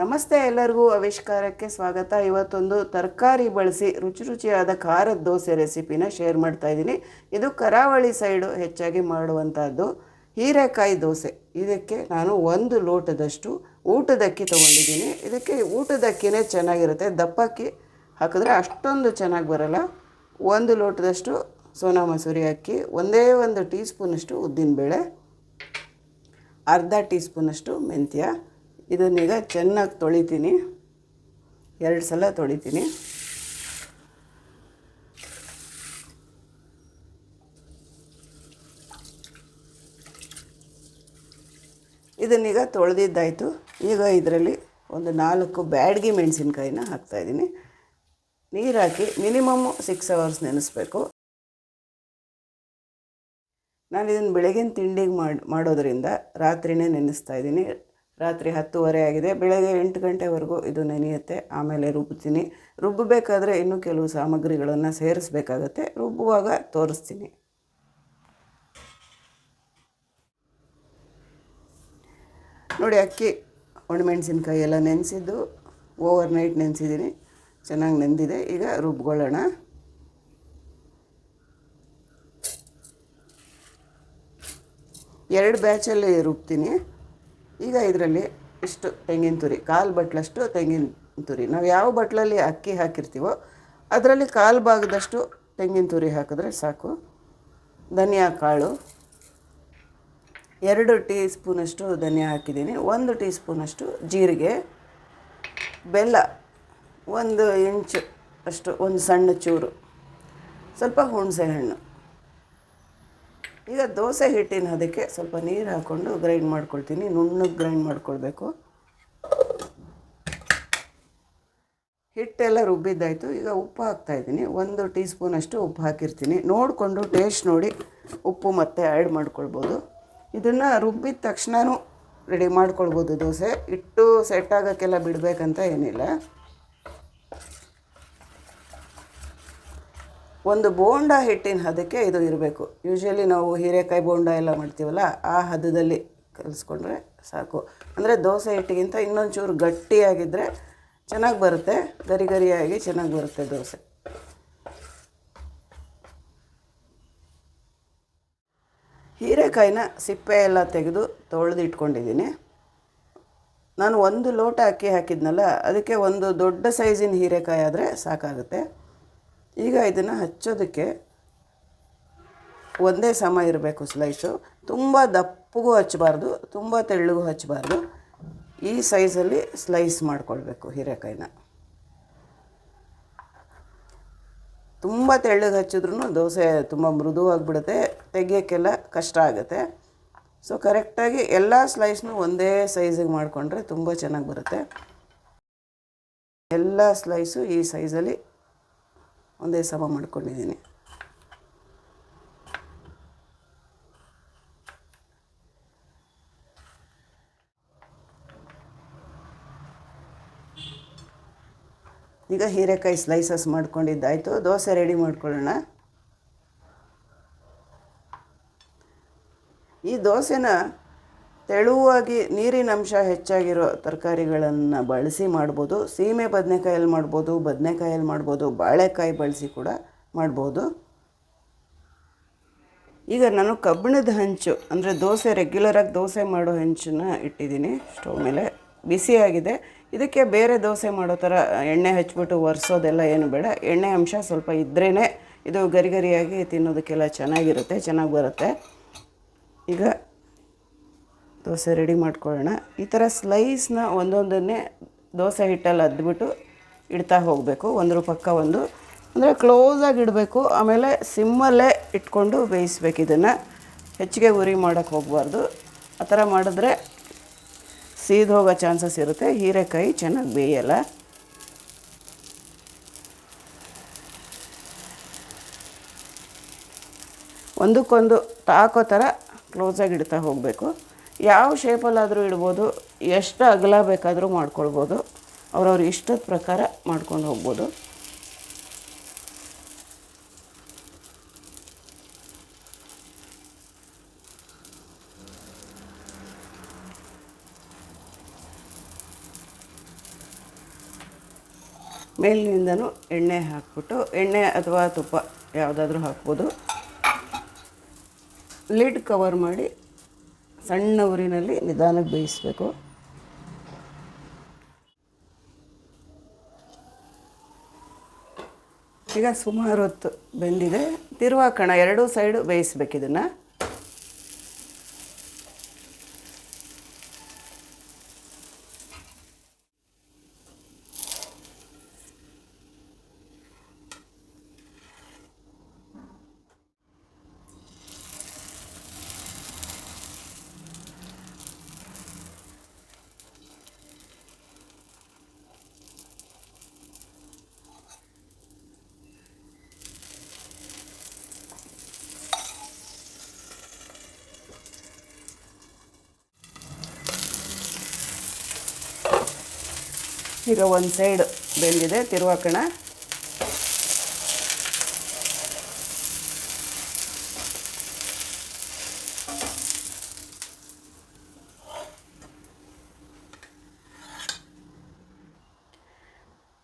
ನಮಸ್ತೆ ಎಲ್ಲರಿಗೂ ಆವಿಷ್ಕಾರಕ್ಕೆ ಸ್ವಾಗತ. ಇವತ್ತೊಂದು ತರಕಾರಿ ಬಳಸಿ ರುಚಿ ರುಚಿಯಾದ ಖಾರದ ದೋಸೆ ರೆಸಿಪಿನ ಶೇರ್ ಮಾಡ್ತಾ ಇದ್ದೀನಿ. ಇದು ಕರಾವಳಿ ಸೈಡು ಹೆಚ್ಚಾಗಿ ಮಾಡುವಂಥದ್ದು ಹೀರೆಕಾಯಿ ದೋಸೆ. ಇದಕ್ಕೆ ನಾನು ಒಂದು ಲೋಟದಷ್ಟು ಊಟದಕ್ಕಿ ತೊಗೊಂಡಿದ್ದೀನಿ. ಇದಕ್ಕೆ ಊಟದಕ್ಕಿನೇ ಚೆನ್ನಾಗಿರುತ್ತೆ. ದಪ್ಪಕ್ಕಿ ಹಾಕಿದ್ರೆ ಅಷ್ಟೊಂದು ಚೆನ್ನಾಗಿ ಬರಲ್ಲ. ಒಂದು ಲೋಟದಷ್ಟು ಸೋನಾ ಮಸೂರಿ ಅಕ್ಕಿ, ಒಂದೇ ಒಂದು ಟೀ ಸ್ಪೂನಷ್ಟು ಉದ್ದಿನಬೇಳೆ, ಅರ್ಧ ಟೀ ಸ್ಪೂನಷ್ಟು ಮೆಂತ್ಯ ಇದನ್ನೀಗ ಚೆನ್ನಾಗಿ ತೊಳಿತೀನಿ. ಎರಡು ಸಲ ತೊಳಿತೀನಿ. ಇದನ್ನೀಗ ತೊಳೆದಿದ್ದಾಯಿತು. ಈಗ ಇದರಲ್ಲಿ ಒಂದು ನಾಲ್ಕು ಬ್ಯಾಡ್ಗಿ ಮೆಣಸಿನ್ಕಾಯಿನ ಹಾಕ್ತಾಯಿದ್ದೀನಿ ನೀರು ಹಾಕಿ ಮಿನಿಮಮ್ ಸಿಕ್ಸ್ ಅವರ್ಸ್ ನೆನೆಸ್ಬೇಕು. ನಾನು ಇದನ್ನು ಬೆಳಗಿನ ತಿಂಡಿಗೆ ಮಾಡಿ, ಮಾಡೋದರಿಂದ ರಾತ್ರಿನೇ ನೆನೆಸ್ತಾ ಇದ್ದೀನಿ. ರಾತ್ರಿ ಹತ್ತುವರೆ ಆಗಿದೆ. ಬೆಳಗ್ಗೆ ಎಂಟು ಗಂಟೆವರೆಗೂ ಇದು ನೆನೆಯುತ್ತೆ. ಆಮೇಲೆ ರುಬ್ತೀನಿ. ರುಬ್ಬಬೇಕಾದ್ರೆ ಇನ್ನೂ ಕೆಲವು ಸಾಮಗ್ರಿಗಳನ್ನು ಸೇರಿಸ್ಬೇಕಾಗತ್ತೆ. ರುಬ್ಬುವಾಗ ತೋರಿಸ್ತೀನಿ. ನೋಡಿ, ಅಕ್ಕಿ ಒಣಮೆಣಸಿನ್ಕಾಯಿ ಎಲ್ಲ ನೆನೆಸಿದ್ದು. Over night ನೆನೆಸಿದ್ದೀನಿ. ಚೆನ್ನಾಗಿ ನೆಂದಿದೆ. ಈಗ ರುಬ್ಕೊಳ್ಳೋಣ. ಎರಡು ಬ್ಯಾಚಲ್ಲಿ ರುಬ್ತೀನಿ. ಈಗ ಇದರಲ್ಲಿ ಇಷ್ಟು ತೆಂಗಿನ ತುರಿ, ಕಾಲು ಬಟ್ಲಷ್ಟು ತೆಂಗಿನ ತುರಿ. ನಾವು ಯಾವ ಬಟ್ಲಲ್ಲಿ ಅಕ್ಕಿ ಹಾಕಿರ್ತೀವೋ ಅದರಲ್ಲಿ ಕಾಲು ಭಾಗದಷ್ಟು ತೆಂಗಿನ ತುರಿ ಹಾಕಿದ್ರೆ ಸಾಕು. ಧನಿಯಾ ಕಾಳು. ಎರಡು ಟೀ ಸ್ಪೂನಷ್ಟು ಧನಿಯಾ ಹಾಕಿದ್ದೀನಿ. ಒಂದು ಟೀ ಸ್ಪೂನಷ್ಟು ಜೀರಿಗೆ. ಬೆಲ್ಲ ಒಂದು ಇಂಚು ಅಷ್ಟು, ಒಂದು ಸಣ್ಣ ಚೂರು. ಸ್ವಲ್ಪ ಹುಣಸೆ ಹಣ್ಣು ಈಗ ದೋಸೆ ಹಿಟ್ಟಿನ ಅದಕ್ಕೆ ಸ್ವಲ್ಪ ನೀರು ಹಾಕ್ಕೊಂಡು ಗ್ರೈಂಡ್ ಮಾಡ್ಕೊಳ್ತೀನಿ. ನುಣ್ಣಗೆ ಗ್ರೈಂಡ್ ಮಾಡ್ಕೊಳ್ಬೇಕು. ಹಿಟ್ಟೆಲ್ಲ ರುಬ್ಬಿದ್ದಾಯಿತು. ಈಗ ಉಪ್ಪು ಹಾಕ್ತಾಯಿದ್ದೀನಿ ಒಂದು ಟೀ ಸ್ಪೂನಷ್ಟು ಉಪ್ಪು ಹಾಕಿರ್ತೀನಿ. ನೋಡಿಕೊಂಡು ಟೇಸ್ಟ್ ನೋಡಿ. ಉಪ್ಪು ಮತ್ತೆ ಆ್ಯಡ್ ಮಾಡ್ಕೊಳ್ಬೋದು. ಇದನ್ನು ರುಬ್ಬಿದ ತಕ್ಷಣವೂ ರೆಡಿ ಮಾಡ್ಕೊಳ್ಬೋದು ದೋಸೆ. ಇಟ್ಟು ಸೆಟ್ ಆಗೋಕ್ಕೆಲ್ಲ ಬಿಡಬೇಕಂತ ಏನಿಲ್ಲ. ಒಂದು ಬೋಂಡ ಹಿಟ್ಟಿನ ಹದಕ್ಕೆ ಇದು ಇರಬೇಕು. ಯೂಶ್ವಲಿ ನಾವು ಹೀರೆಕಾಯಿ ಬೋಂಡ ಎಲ್ಲ ಮಾಡ್ತೀವಲ್ಲ, ಆ ಹದದಲ್ಲಿ ಕಲಿಸ್ಕೊಂಡ್ರೆ ಸಾಕು. ಅಂದರೆ ದೋಸೆ ಹಿಟ್ಟಿಗಿಂತ ಇನ್ನೊಂಚೂರು ಗಟ್ಟಿಯಾಗಿದ್ದರೆ ಚೆನ್ನಾಗಿ ಬರುತ್ತೆ. ಗರಿ ಗರಿಯಾಗಿ ಚೆನ್ನಾಗಿ ಬರುತ್ತೆ ದೋಸೆ. ಹೀರೆಕಾಯಿನ ಸಿಪ್ಪೆ ಎಲ್ಲ ತೆಗೆದು ತೊಳೆದು ಇಟ್ಕೊಂಡಿದ್ದೀನಿ ನಾನು ಒಂದು ಲೋಟ ಅಕ್ಕಿ ಹಾಕಿದ್ನಲ್ಲ, ಅದಕ್ಕೆ ಒಂದು ದೊಡ್ಡ ಸೈಜಿನ ಹೀರೆಕಾಯಿ ಆದರೆ ಸಾಕಾಗುತ್ತೆ. ಈಗ ಇದನ್ನು ಹಚ್ಚೋದಕ್ಕೆ ಒಂದೇ ಸಮ ಇರಬೇಕು ಸ್ಲೈಸು ತುಂಬ ದಪ್ಪಗೂ ಹಚ್ಚಬಾರ್ದು, ತುಂಬ ತೆಳ್ಳಗೂ ಹಚ್ಚಬಾರ್ದು. ಈ ಸೈಜಲ್ಲಿ ಸ್ಲೈಸ್ ಮಾಡ್ಕೊಳ್ಬೇಕು ಹೀರೆಕಾಯಿನ. ತುಂಬ ತೆಳ್ಳಗೆ ಹಚ್ಚಿದ್ರೂ ದೋಸೆ ತುಂಬ ಮೃದುವಾಗಿಬಿಡುತ್ತೆ ತೆಗಿಯೋಕ್ಕೆಲ್ಲ ಕಷ್ಟ ಆಗುತ್ತೆ. ಸೊ ಕರೆಕ್ಟಾಗಿ ಎಲ್ಲ ಸ್ಲೈಸ್ನೂ ಒಂದೇ ಸೈಜಿಗೆ ಮಾಡಿಕೊಂಡ್ರೆ ತುಂಬ ಚೆನ್ನಾಗಿ ಬರುತ್ತೆ. ಎಲ್ಲ ಸ್ಲೈಸು ಈ ಸೈಜಲ್ಲಿ ಒಂದೇ ಸಮ ಮಾಡ್ಕೊಂಡಿದ್ದೀನಿ. ಈಗ ಹೀರೆಕಾಯಿ ಸ್ಲೈಸಸ್ ಮಾಡ್ಕೊಂಡಿದ್ದಾಯಿತು. ದೋಸೆ ರೆಡಿ ಮಾಡ್ಕೊಳ್ಳೋಣ. ಈ ದೋಸೆನ ತೆಳುವಾಗಿ ನೀರಿನ ಅಂಶ ಹೆಚ್ಚಾಗಿರೋ ತರಕಾರಿಗಳನ್ನು ಬಳಸಿ ಮಾಡ್ಬೋದು. ಸೀಮೆ ಬದನೆಕಾಯಲ್ಲಿ ಮಾಡ್ಬೋದು ಬದನೆಕಾಯಲ್ಲಿ ಮಾಡ್ಬೋದು, ಬಾಳೆಕಾಯಿ ಬಳಸಿ ಕೂಡ ಮಾಡ್ಬೋದು. ಈಗ ನಾನು ಕಬ್ಬಿಣದ ಹಂಚು, ಅಂದರೆ ದೋಸೆ ರೆಗ್ಯುಲರಾಗಿ ದೋಸೆ ಮಾಡೋ ಹೆಂಚನ್ನ ಇಟ್ಟಿದ್ದೀನಿ. ಸ್ಟವ್ ಮೇಲೆ ಬಿಸಿಯಾಗಿದೆ ಇದಕ್ಕೆ ಬೇರೆ ದೋಸೆ ಮಾಡೋ ಥರ ಎಣ್ಣೆ ಹಚ್ಬಿಟ್ಟು ಒರೆಸೋದೆಲ್ಲ ಏನು ಬೇಡ. ಎಣ್ಣೆ ಅಂಶ ಸ್ವಲ್ಪ ಇದ್ರೇ ಇದು ಗರಿಗರಿಯಾಗಿ ತಿನ್ನೋದಕ್ಕೆಲ್ಲ ಚೆನ್ನಾಗಿರುತ್ತೆ, ಚೆನ್ನಾಗಿ ಬರುತ್ತೆ. ಈಗ ದೋಸೆ ರೆಡಿ ಮಾಡ್ಕೊಳ್ಳೋಣ. ಈ ಥರ ಸ್ಲೈಸ್ನ ಒಂದೊಂದನ್ನೇ ದೋಸೆ ಹಿಟ್ಟಲ್ಲಿ ಅದ್ಬಿಟ್ಟು ಇಡ್ತಾ ಹೋಗಬೇಕು. ಒಂದ್ರ ಪಕ್ಕ ಒಂದು. ಅಂದರೆ ಕ್ಲೋಸಾಗಿ ಇಡಬೇಕು. ಆಮೇಲೆ ಸಿಮ್ಮಲ್ಲೇ ಇಟ್ಕೊಂಡು ಬೇಯಿಸ್ಬೇಕು ಇದನ್ನು. ಹೆಚ್ಚಿಗೆ ಉರಿ ಮಾಡೋಕ್ಕೆ ಹೋಗಬಾರ್ದು. ಆ ಥರ ಮಾಡಿದ್ರೆ ಸೀದು ಹೋಗೋ ಚಾನ್ಸಸ್ ಇರುತ್ತೆ. ಹೀರೆಕಾಯಿ ಚೆನ್ನಾಗಿ ಬೇಯಲ್ಲ. ಒಂದಕ್ಕೊಂದು ತಾಕೋ ಥರ ಕ್ಲೋಸಾಗಿ ಇಡ್ತಾ ಹೋಗಬೇಕು. ಯಾವ ಶೇಪಲ್ಲಾದರೂ ಇಡ್ಬೋದು, ಎಷ್ಟು ಅಗಲ ಬೇಕಾದರೂ ಮಾಡ್ಕೊಳ್ಬೋದು, ಅವ್ರವ್ರ ಇಷ್ಟದ ಪ್ರಕಾರ ಮಾಡ್ಕೊಂಡು ಹೋಗ್ಬೋದು. ಮೇಲಿನಿಂದನೂ ಎಣ್ಣೆ ಹಾಕ್ಬಿಟ್ಟು, ಎಣ್ಣೆ ಅಥವಾ ತುಪ್ಪ ಯಾವುದಾದ್ರೂ ಹಾಕ್ಬೋದು. ಲಿಡ್ ಕವರ್ ಮಾಡಿ ಸಣ್ಣ ಉರಿನಲ್ಲಿ ನಿಧಾನಕ್ಕೆ ಬೇಯಿಸಬೇಕು. ಈಗ ಸುಮಾರು ಹೊತ್ತು ಬೆಂದಿದೆ. ತಿರುವಾಕಣ ಎರಡೂ ಸೈಡು ಬೇಯಿಸ್ಬೇಕು ಇದನ್ನು. ಈಗ ಒಂದು ಸೈಡ್ ಬೆಂದಿದೆ ತಿರುವಾಕೋಣ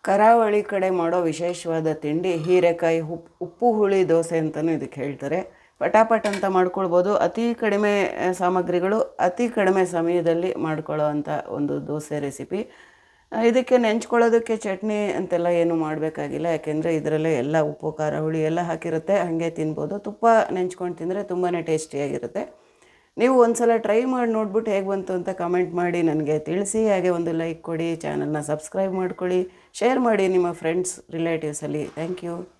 ಕರಾವಳಿ ಕಡೆ ಮಾಡೋ ವಿಶೇಷವಾದ ತಿಂಡಿ ಹೀರೆಕಾಯಿ ಉಪ್ಪು ಉಪ್ಪು ಹುಳಿ ದೋಸೆ ಅಂತಲೂ ಇದಕ್ಕೆ ಹೇಳ್ತಾರೆ. ಪಟಾಪಟ್ ಅಂತ ಮಾಡ್ಕೊಳ್ಬೋದು. ಅತಿ ಕಡಿಮೆ ಸಾಮಗ್ರಿಗಳು ಅತಿ ಕಡಿಮೆ ಸಮಯದಲ್ಲಿ ಮಾಡ್ಕೊಳ್ಳೋ ಒಂದು ದೋಸೆ ರೆಸಿಪಿ ಇದಕ್ಕೆ ನೆಂಚ್ಕೊಳ್ಳೋದಕ್ಕೆ ಚಟ್ನಿ ಅಂತೆಲ್ಲ ಏನು ಮಾಡಬೇಕಾಗಿಲ್ಲ. ಯಾಕೆಂದರೆ ಇದರಲ್ಲೇ ಎಲ್ಲ ಉಪ್ಪು, ಖಾರ, ಹುಳಿ ಎಲ್ಲ ಹಾಕಿರುತ್ತೆ. ಹಾಗೆ ತಿನ್ಬೋದು. ತುಪ್ಪ ನೆಂಚ್ಕೊಂಡು ತಿಂದರೆ ತುಂಬಾ ಟೇಸ್ಟಿಯಾಗಿರುತ್ತೆ. ನೀವು ಒಂದ್ಸಲ ಟ್ರೈ ಮಾಡಿ ನೋಡ್ಬಿಟ್ಟು ಹೇಗೆ ಬಂತು ಅಂತ ಕಮೆಂಟ್ ಮಾಡಿ ನನಗೆ ತಿಳಿಸಿ. ಹಾಗೆ ಒಂದು ಲೈಕ್ ಕೊಡಿ, ಚಾನಲ್ನ ಸಬ್ಸ್ಕ್ರೈಬ್ ಮಾಡ್ಕೊಳ್ಳಿ, ಶೇರ್ ಮಾಡಿ ನಿಮ್ಮ ಫ್ರೆಂಡ್ಸ್, ರಿಲೇಟಿವ್ಸಲ್ಲಿ. Thank you.